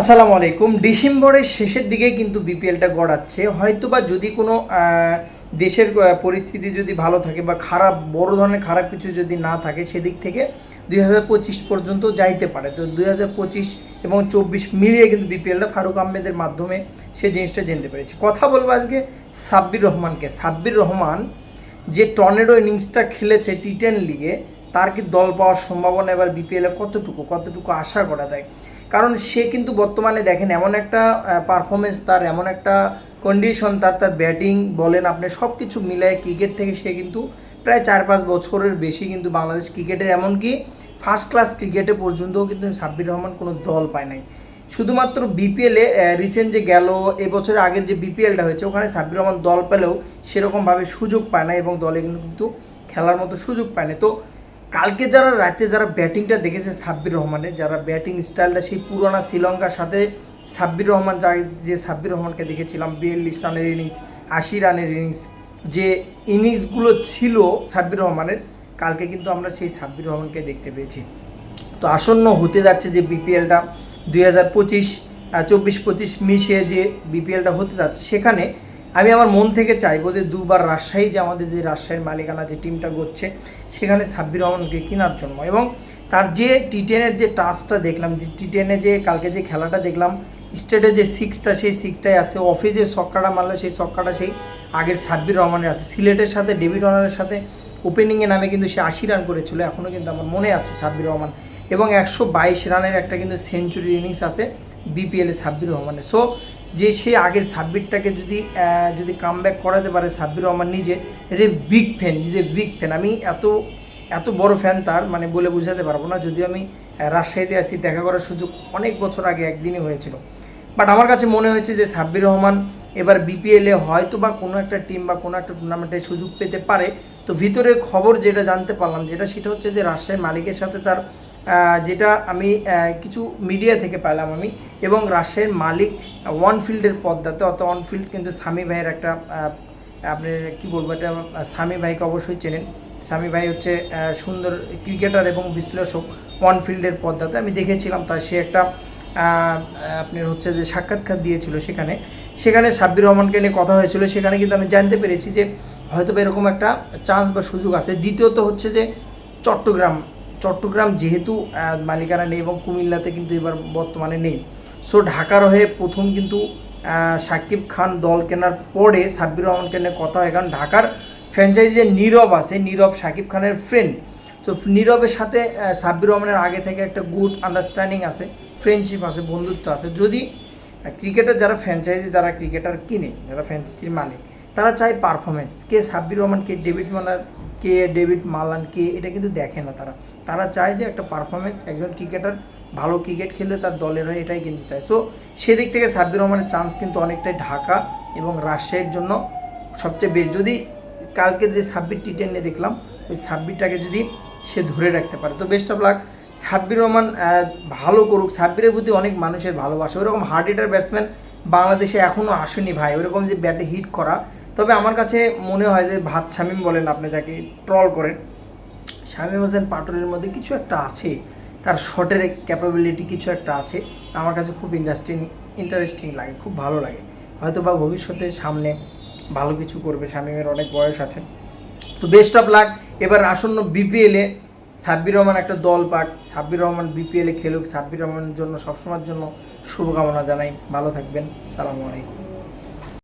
আসসালামু আলাইকুম। ডিসেম্বরের শেষের দিকে কিন্তু বিপিএলটা গড়াচ্ছে। হয়তো বা যদি কোনো দেশের পরিস্থিতি যদি ভালো থাকে বা খারাপ, বড় ধরনের খারাপ কিছু যদি না থাকে, সেদিক থেকে দুই হাজার পঁচিশ পর্যন্ত যাইতে পারে। তো দুই হাজার পঁচিশ এবং চব্বিশ মিলিয়ে কিন্তু বিপিএলটা ফারুক আহমেদের মাধ্যমে সে জিনিসটা জানতে পেরেছি। কথা বলব আজকে সাব্বির রহমানকে। সাব্বির রহমান যে টর্নেডো ইনিংসটা খেলেছে টি টেন লিগে তার কি দল পাওয়ার সম্ভাবনা এবার বিপিএলে কতটুকু কতটুকু আশা করা যায়? কারণ সে কিন্তু বর্তমানে দেখেন, এমন একটা পারফরমেন্স তার, এমন একটা কন্ডিশন তার তার ব্যাটিং বলেন আপনি সব কিছু মিলায় ক্রিকেট থেকে সে কিন্তু প্রায় চার পাঁচ বছরের বেশি কিন্তু বাংলাদেশ ক্রিকেটের এমনকি ফার্স্ট ক্লাস ক্রিকেটে পর্যন্তও কিন্তু সাব্বির রহমান কোনো দল পায় নাই। শুধুমাত্র বিপিএলে রিসেন্ট যে গেল এবছরের আগের যে বিপিএলটা হয়েছে, ওখানে সাব্বির রহমান দল পেলেও সেরকমভাবে সুযোগ পায় না এবং দলে কিন্তু খেলার মতো সুযোগ পায় না তো কালকে যারা রাতে যারা ব্যাটিংটা দেখেছে সাব্বির রহমানের, যারা ব্যাটিং স্টাইলটা সেই পুরোনো শ্রীলঙ্কার সাথে সাব্বির রহমান যা যে সাব্বির রহমানকে দেখেছিলাম, বিয়াল্লিশ রানের ইনিংস, আশি রানের ইনিংস, যে ইনিংসগুলো ছিল সাব্বির রহমানের, কালকে কিন্তু আমরা সেই সাব্বির রহমানকে দেখতে পেয়েছি। তো আসন্ন হতে যাচ্ছে যে বিপিএলটা, দুই হাজার পঁচিশ চব্বিশ পঁচিশ মিশে যে বিপিএলটা হতে যাচ্ছে, সেখানে আমি আমার মন থেকে চাইব যে দুবার রাজশাহী যে আমাদের যে রাজশাহীর মালিকানা যে টিমটা করছে সেখানে সাব্বির রহমানকে কেনার জন্য। এবং তার যে টি টেনের যে টাচটা দেখলাম, যে টি টেনে যে কালকে যে খেলাটা দেখলাম স্টেটে যে সিক্সটা সেই সিক্সটাই আছে। অফে যে ছক্কাটা মারলো, সেই ছক্কাটা সেই আগের সাব্বির রহমানের আছে। সিলেটের সাথে ডেভিড রহমানের সাথে ওপেনিংয়ে নামে কিন্তু সে আশি রান করেছিল। এখনও কিন্তু আমার মনে আছে সাব্বির রহমান। এবং একশো বাইশ রানের একটা কিন্তু সেঞ্চুরি ইনিংস আছে বিপিএলে সাব্বির রহমানের। সো যে সে আগের সাব্বিরটাকে যদি যদি কাম ব্যাক করাতে পারে সাব্বির রহমান নিজে, এটা বিগ ফ্যান নিজে বিগ ফ্যান আমি এত এত বড় ফ্যান তার মানে বলে বোঝাতে পারব না। যদিও আমি রাজশাহীতে আসি দেখা করার সুযোগ অনেক বছর আগে একদিনই হয়েছিল। বাট আমার কাছে মনে হয়েছে যে সাব্বির রহমান এবার বিপিএলে হয়তো বা কোনো একটা টিম বা কোনো একটা টুর্নামেন্টে সুযোগ পেতে পারে। তো ভিতরের খবর যেটা জানতে পারলাম, যেটা সেটা হচ্ছে যে রাজশাহীর মালিকের সাথে তার যেটা আমি কিছু মিডিয়া থেকে পেলাম আমি এবং রাজশাহীর মালিক ওয়ান ফিল্ডের পদ্মাতে, অর্থাৎ ওয়ান ফিল্ড কিন্তু স্বামী ভাইয়ের একটা আপনি কি বলব এটা স্বামী ভাইকে অবশ্যই চেনেন। স্বামী ভাই হচ্ছে সুন্দর ক্রিকেটার এবং বিশ্লেষক ওয়ান ফিল্ডের পদ্মাতে আমি দেখেছিলাম তার, সে একটা আপনার হচ্ছে যে সাক্ষাৎকার দিয়েছিল সেখানে। সেখানে সাব্বির রহমানকে নিয়ে কথা হয়েছিল। সেখানে কিন্তু আমি জানতে পেরেছি যে হয়তো এরকম একটা চান্স বা সুযোগ আছে। দ্বিতীয়ত হচ্ছে যে চট্টগ্রাম চট্টগ্রাম যেহেতু মালিকানা নেই এবং কুমিল্লাতে কিন্তু এবার বর্তমানে নেই। সো ঢাকার হয়ে প্রথম কিন্তু সাকিব খান দল কেনার পরে সাব্বির রহমানকে নিয়ে কথা হয়। কারণ ঢাকার ফ্র্যাঞ্চাইজি যে নীরব আছে, নীরব সাকিব খানের ফ্রেন্ড তো নীরবের সাথে সাব্বির রহমানের আগে থেকে একটা গুড আন্ডারস্ট্যান্ডিং আছে ফ্রেন্ডশিপ আছে, বন্ধুত্ব আছে। যদি ক্রিকেটার যারা ফ্র্যাঞ্চাইজি যারা ক্রিকেটার কিনে, যারা ফ্র্যাঞ্চাইজির মালিক তারা চায় পারফরমেন্স কে সাব্বির রহমান, কে ডেভিড মালার কে ডেভিড মালান, কে, এটা কিন্তু দেখে না তারা। তারা চায় যে একটা পারফরমেন্স একজন ক্রিকেটার ভালো ক্রিকেট খেললে তার দলের হয় এটাই কিন্তু চায়। সো সেদিক থেকে সাব্বির রহমানের চান্স কিন্তু অনেকটাই ঢাকা এবং রাজশাহীর জন্য সবচেয়ে বেশ। যদি কালকে যে সাব্বির টি টেনে দেখলাম, ওই সাব্বিরটাকে যদি সে ধরে রাখতে পারে। তো best of luck Sabbir Rahman ভালো করুক। সাব্বিরের প্রতি অনেক মানুষের ভালোবাসা। ওরকম হার্ড হিটার ব্যাটসম্যান বাংলাদেশে এখনও আসেনি ভাই। ওরকম যে ব্যাটে হিট করা। তবে আমার কাছে মনে হয় যে ভাত শামিম বলেন আপনি যাকে ট্রল করেন। শামিম হোসেন পাটোয়ারির মধ্যে কিছু একটা আছে। তার শটের ক্যাপাবিলিটি কিছু একটা আছে। আমার কাছে খুব ইন্টারেস্টিং ইন্টারেস্টিং লাগে, খুব ভালো লাগে। হয়তো বা ভবিষ্যতে সামনে ভালো কিছু করবে, শামিমের অনেক বয়স আছে। তো বেস্ট অফ লাক এবার আসন্ন বিপিএলে সাব্বির রহমান একটা দল পাক। সাব্বির রহমান বিপিএলে খেলুক। সাব্বির রহমানের জন্য, সবসময়ের জন্য শুভকামনা জানাই। ভালো থাকবেন। সালামু আলাইকুম।